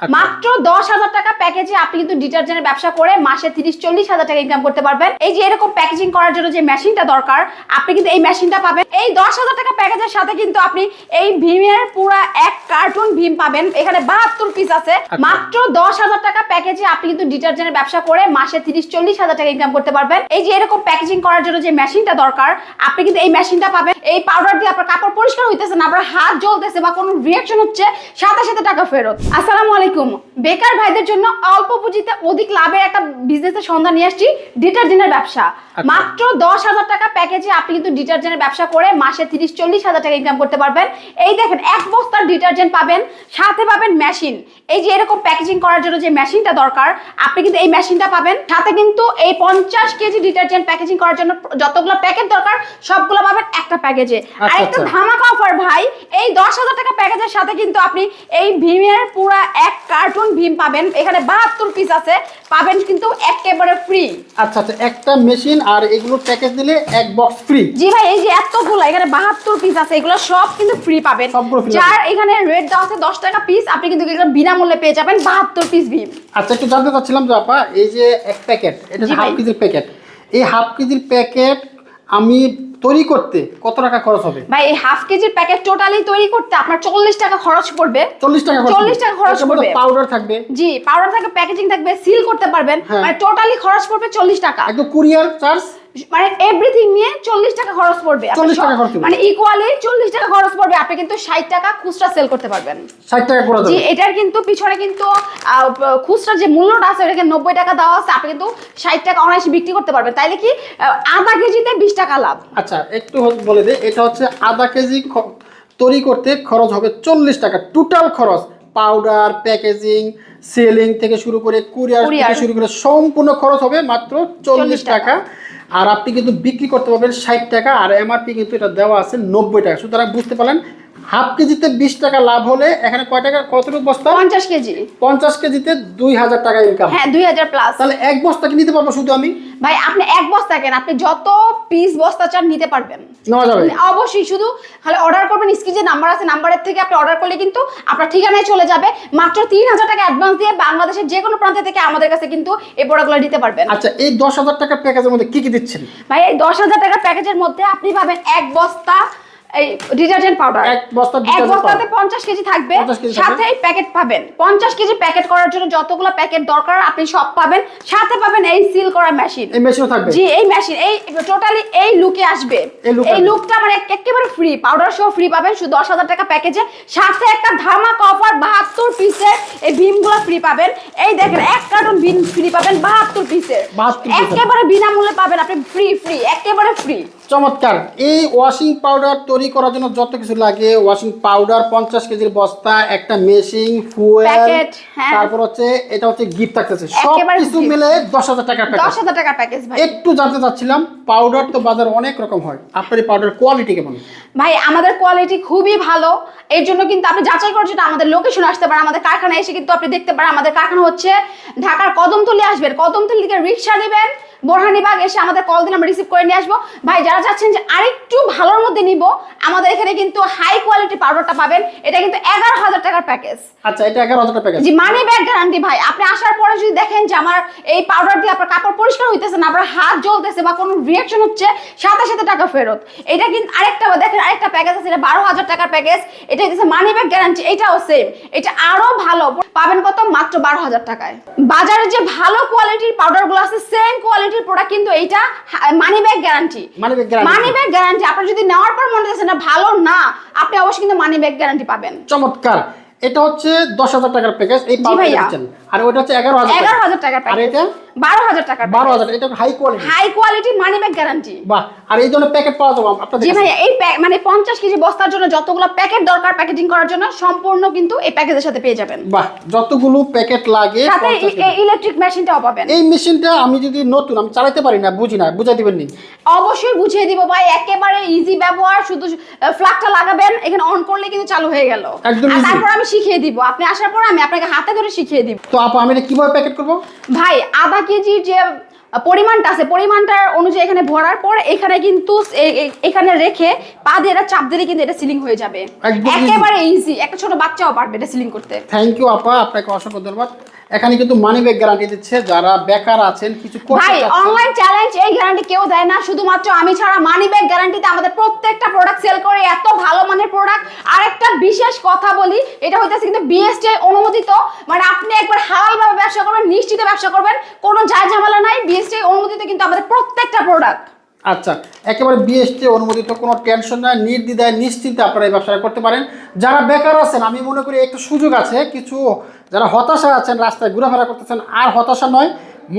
আচ্ছা। মাত্র দশ হাজার টাকা প্যাকেজে আপনি কিন্তু ডিটারজেন্টের ব্যবসা করে মাসে তিরিশ চল্লিশ হাজার টাকা ইনকাম করতে পারবেন। এই যে এরকম প্যাকেজিং করার জন্য যে মেশিনটা দরকার আপনি কিন্তু এই মেশিনটা পাবেন। এই দশ হাজার টাকা প্যাকেজের সাথে কিন্তু আপনি এই ভীমের পুরা এক কার্টুন ভীম পাবেন। এখানে বাহাত্তর পিস আছে। আচ্ছা। মাত্র দশ হাজার টাকা প্যাকেজে আপনি কিন্তু ডিটারজেন্টের ব্যবসা করে মাসে তিরিশ চল্লিশ হাজার টাকা ইনকাম করতে পারবেন। এই যে এরকম প্যাকেজিং করার জন্য যে মেশিনটা দরকার আপনি কিন্তু এই মেশিনটা পাবেন। এই পাউডার দিয়ে আপনার কাপড় পরিষ্কার হইতেছে না আপনার হাত জ্বলতেছে বা কোনো রিয়াকশন হচ্ছে সাথে সাথে টাকা ফেরত। আসসালামু আলাইকুম। বেকার ভাইদের জন্য অল্প পুঁজিতে অধিক লাভের একটা বিজনেসের সন্ধান নিয়ে আসছি ডিটারজেন্টের ব্যবসা। আচ্ছা। মাত্র দশ হাজার টাকা প্যাকেজে আপনি কিন্তু ডিটারজেন্টের ব্যবসা করে মাসে তিরিশ চল্লিশ হাজার টাকা ইনকাম করতে পারবেন। এই দেখেন এক বস্তার ডিটারজেন্ট পাবেন সাথে পাবেন মেশিন এই যে এরকম প্যাকেজিং করার জন্য যে মেশিনটা দরকার আপনি কিন্তু এই মেশিনটা পাবেন। সাথে কিন্তু এই পঞ্চাশ কেজি ডিটারজেন্ট প্যাকেজিং করার জন্য যতগুলো প্যাকেট দরকার সবগুলো পাবেন একটা প্যাকেজে আর আচ্ছা, একটা আচ্ছা। ধামাকা অফার ভাই এই দশ হাজার টাকা প্যাকেজের সাথে কিন্তু আপনি এই ভীমের পুরা এক কার্টুন ভীম পাবেন। এখানে বাহাত্তর পিস আছে পাবেন কিন্তু একেবারে ফ্রি আচ্ছা আচ্ছা একটা মেশিন আর এগুলো প্যাকেজ দিলে এক বক্স ফ্রি জি ভাই এই যে এতগুলো এখানে বাহাত্তর পিস আছে এগুলো সব কিন্তু ফ্রি পাবেন। যার এখানে রেট দেওয়া আছে দশ টাকা পিস আপনি কিন্তু এগুলো বিনামূল্যে পেয়ে যাবেন বাহাত্তর পিস ভীম। আচ্ছা একটু জানতে চাচ্ছিলাম যে আপা এই যে এক প্যাকেট এটা হাফ কেজির প্যাকেট এই হাফ কেজির প্যাকেট আমি তৈরি করতে কত টাকা খরচ হবে? ভাই এই হাফ কেজির প্যাকেট টোটালি তৈরি করতে আপনার চল্লিশ টাকা খরচ পড়বে। চল্লিশ টাকা খরচ 40 টাকা খরচ পড়বে। পাউডার থাকবে। জি পাউডার থাকবে প্যাকেজিং থাকবে সিল করতে পারবেন। হ্যাঁ। মানে টোটালি খরচ পড়বে চল্লিশ টাকা। একদম কুরিয়ার চার্জ মানে এভরিথিং নিয়ে চল্লিশ টাকা খরচ পড়বে। 40 টাকা খরচ মানে ইকুয়ালি চল্লিশ টাকা খরচ পড়বে। আপনি কিন্তু ষাট টাকা খুচরা সেল করতে পারবেন। ষাট টাকা করে জি এটার কিন্তু পিছনে কিন্তু খুচরা যে মূল্যটা আছে ওটাকে নব্বই টাকা দেওয়া আছে আপনি কিন্তু ষাট টাকা অনায়াসে বিক্রি করতে পারবেন। তাইলে কি আধা কেজিতে বিশ টাকা লাভ। আচ্ছা একটু বলে দে এটা হচ্ছে আধা কেজি তৈরি করতে খরচ হবে চল্লিশ টাকা। টোটাল খরচ পাউডার প্যাকেজিং সেলিং থেকে শুরু করে কুরিয়ার থেকে শুরু করে সম্পূর্ণ খরচ হবে মাত্র চল্লিশ 40 টাকা। আর আপনি কিন্তু বিক্রি করতে পারবেন ষাট টাকা, আর এমআরপি কিন্তু এটা দেওয়া আছে নব্বই টাকা। সুতরাং বুঝতে পারলেন হাফ কেজিতে বিশ টাকা লাভ হলে এখানে কয় টাকা? কতটুকু বস্তা? পঞ্চাশ কেজি। পঞ্চাশ কেজিতে দুই হাজার টাকা ইনকাম হ্যাঁ দুই হাজার প্লাস তাহলে এক বস্তা কি নিতে পারব শুধু আমি? ভাই আপনি এক বস্তা কেন আপনি যত পিস বস্তা চান নিতে পারবেন। নেওয়া যাবে। অবশ্যই শুধু খালি অর্ডার করবেন স্ক্রিনে নাম্বার আছে নাম্বারের থেকে আপনি অর্ডার করলে কিন্তু আপনার ঠিকানায় চলে যাবে। মাত্র তিন হাজার টাকা অ্যাডভান্স দিয়ে বাংলাদেশের যে কোনো প্রান্ত থেকে আমাদের কাছে কিন্তু এই প্রোডাক্টগুলো নিতে পারবেন। আচ্ছা এই দশ হাজার টাকার প্যাকেজের মধ্যে কি কি দিচ্ছেন? ভাই এই দশ হাজার টাকার প্যাকেজের মধ্যে আপনি পাবেন এক বস্তা এই ডিটারজেন্ট পাউডার। এক বস্তা এক বস্তাতে powder। পঞ্চাশ কেজি থাকবে। 50 সাথে প্যাকেট পাবেন। পঞ্চাশ কেজি প্যাকেট করার জন্য যতগুলো প্যাকেট দরকার আপনি সব পাবেন। সাথে পাবেন এই সিল করা মেশিন। এই মেশিনও থাকবে। জি এই মেশিন। এই টোটালি এই লুকে আসবে। এই। লুকটা মানে একেবারে ফ্রি পাউডার সহ ফ্রি পাবেন। শুধু দশ হাজার টাকা প্যাকেজে সাথে একটা ধামাকা অফার বাহাত্তর পিসের এই ভীমগুলো ফ্রি পাবেন। এই দেখেন এক কার্টুন ভীম ফ্রি পাবেন বাহাত্তর পিসের একেবারে বিনামূল্যে পাবেন আপনি ফ্রি ফ্রি একেবারে ফ্রি চমৎকার। এই ওয়াশিং পাউডার তৈরি করার জন্য যত কিছু লাগে ওয়াশিং পাউডার পঞ্চাশ কেজির বস্তা একটা মেশিন ফুয়েল হ্যাঁ। তারপর হচ্ছে এটা হচ্ছে গিফট থাকতেছে। সব কিছু মিলে দশ হাজার টাকার প্যাকেজ দশ হাজার টাকার প্যাকেজ ভাই। একটু জানতে চাচ্ছিলাম পাউডার তো বাজার অনেক রকম হয়। আপনার এই পাউডার কোয়ালিটি কেমন? ভাই আমাদের কোয়ালিটি খুবই ভালো। এর জন্য কিন্তু আপনি যাচাই করার জন্য আমাদের লোকেশন আসতে পারেন আমাদের কারখানায় এসে কিন্তু আপনি দেখতে পারেন আমাদের কারখানা হচ্ছে ঢাকার কদমতলি আসবেন। কদমতলি থেকে রিক্সা নেবেন। বোরহানিবাগ এসে আমাদের কল দিন আমরা রিসিভ করে নিয়ে আসব। ভাই যারা চাচ্ছেন যে আরেকটু ভালোর মধ্যে নিব আমাদের এখানে কিন্তু হাই কোয়ালিটি পাউডারটা পাবেন। এটা কিন্তু এগারো হাজার টাকার প্যাকেজ আচ্ছা এটা এগারো হাজার টাকা জি মানি ব্যাগ গ্যারান্টি ভাই। আপনি আসার পরে যদি দেখেন যে আমার এই পাউডার দিয়ে আপনার কাপড় পরিষ্কার হইতেছে না আপনার হাত জ্বলতেছে বা কোনো রিয়াকশন হচ্ছে সাথে সাথে টাকা ফেরত। এটা কিন্তু আরেকটা দেখেন আরেকটা প্যাকেজ আছে এটা বারো হাজার টাকার প্যাকেজ এটা হচ্ছে মানি ব্যাগ গ্যারান্টি এটাও সেম এটা আরও ভালো পাবেন কত? মাত্র বারো হাজার টাকায়। বাজারে যে ভালো কোয়ালিটির পাউডারগুলো আছে সেম কোয়ালিটির প্রোডাক্ট কিন্তু এইটা money back guarantee. Money back guarantee আপনি যদি নেওয়ার পর মনে হচ্ছে না ভালো না আপনি অবশ্যই কিন্তু মানি ব্যাগ গ্যারান্টি পাবেন চমৎকার এটা হচ্ছে দশ হাজার টাকার প্যাকেজ এই। দিচ্ছেন আর ওটা হচ্ছে এগারো হাজার এগারো হাজার টাকার আর এটা? বারো হাজার টাকার বারো হাজার এটা high quality high quality money back guarantee বাহ আর এই ধরনের প্যাকেট পাওয়া যাবে আপনাদের জি? ভাইয়া এই মানে পঞ্চাশ কেজি বস্তার জন্য যতগুলো প্যাকেট দরকার প্যাকেজিং করার জন্য সম্পূর্ণ কিন্তু এই প্যাকেজের সাথে পেয়ে যাবেন। বাহ যতগুলো প্যাকেট লাগে সাথে 50 কেজি। ইলেকট্রিক মেশিনটাও পাবেন। এই মেশিনটা আমি যদি নতুন আমি চালাতে পারি না বুঝি না বুঝাই দিবেন নি? অবশ্যই বুঝিয়ে দিব ভাই একেবারে ইজি ব্যবহার শুধু ফ্ল্যাগটা লাগাবেন এখানে অন করলে কিন্তু চালু হয়ে গেল। আর তারপর আমি শিখিয়ে দিব আপনি আসার পর আমি আপনাকে হাতে ধরে শিখিয়ে দিব। তো আপু আমি এটা কীভাবে প্যাকেট করব? ভাই আধা কেজি যে পরিমাণটা আছে পরিমাণটার অনুযায়ী এখানে ভরার পর এখানে কিন্তু এখানে রেখে পা দিয়ে এটা চাপ দিলে কিন্তু এটা সিলিং হয়ে যাবে। একেবারে ইজি একটা ছোট বাচ্চাও পারবে এটা সিলিং করতে। থ্যাংক ইউ আপা আপনাকে অসংখ্য ধন্যবাদ। এখানে কিন্তু মানি ব্যাগ গ্যারান্টি দিচ্ছে যারা বেকার আছেন কিছু ভাই অনলাইন চ্যালেঞ্জ এই গ্যারান্টি কেউ দেয় না শুধুমাত্র আমি ছাড়া মানি ব্যাগ গ্যারান্টিতে আমাদের প্রত্যেকটা প্রোডাক্ট সেল করে এত ভালো মানের প্রোডাক্ট আরেকটা বিশেষ কথা বলি এটা হইতেছে কিন্তু বিএসটিআই অনুমোদিত মানে আপনি একবার হালাল ভাবে ব্যবসা করবেন নিশ্চিত ব্যবসা করবেন কোনো যায় ঝামেলা নাই বিএসটিআই অনুমোদিত কিন্তু আমাদের প্রত্যেকটা প্রোডাক্ট আচ্ছা একেবারে বিএসটি অনুমোদিত কোনো টেনশন নেয়, নির্দ্বিধায়, নিশ্চিন্তে আপনারা এই ব্যবসাটা করতে পারেন। যারা বেকার আছেন, আমি মনে করি একটু সুযোগ আছে, কিছু যারা হতাশা আছেন, রাস্তায় ঘোরাফেরা করতেছেন, আর হতাশা নয়,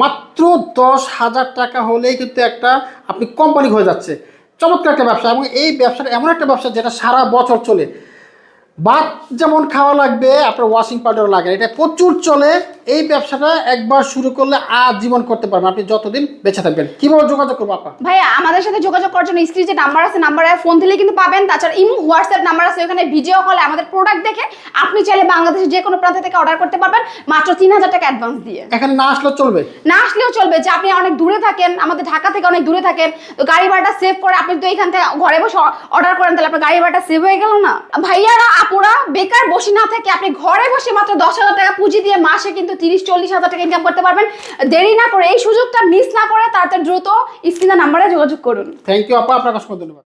মাত্র দশ হাজার টাকা হলেই কিন্তু একটা আপনি কোম্পানি হয়ে যাচ্ছে। চমৎকার একটা ব্যবসা, এবং এই ব্যবসাটা এমন একটা ব্যবসা যেটা সারা বছর চলে। ভাত যেমন খাওয়া লাগবে আপনার ওয়াশিং পাউডারও লাগে। এটা প্রচুর চলে এই ব্যবসাটা একবার শুরু করলে আজীবন করতে পারবেন। আপনি যতদিন বেঁচে থাকবেন। কীভাবে যোগাযোগ করব আপা ভাইয়া আমাদের সাথে যোগাযোগ করার জন্য স্ক্রিনে যে নাম্বার আছে নাম্বারে ফোন দিলে কিন্তু পাবেন। তাছাড়া ইমো হোয়াটসঅ্যাপ নাম্বার আছে ওখানে ভিডিও কলে আমাদের প্রোডাক্ট দেখে আপনি চাইলে বাংলাদেশের যে কোনো প্রান্ত থেকে অর্ডার করতে পারবেন। মাত্র তিন হাজার টাকা অ্যাডভান্স দিয়ে। এখানে না আসলেও চলবে? না আসলেও চলবে যে আপনি অনেক দূরে থাকেন আমাদের ঢাকা থেকে অনেক দূরে থাকেন তো গাড়ি ভাড়াটা সেভ করে আপনি তো এখান থেকে ঘরে বসে অর্ডার করেন তাহলে আপনার গাড়ি ভাড়াটা সেভ হয়ে গেল না? ভাইয়ারা আপুরা বেকার বসে না থেকে আপনি ঘরে বসে মাত্র দশ হাজার টাকা পুঁজি দিয়ে মাসে কিন্তু তিরিশ, চল্লিশ হাজার টাকা ইনকাম করতে পারবেন। দেরি না করে এই সুযোগটা মিস না করে তাড়াতাড়ি দ্রুত স্ক্রিনের নাম্বারে যোগাযোগ করুন। থ্যাংক ইউ আপা। আপনার কাছে ধন্যবাদ।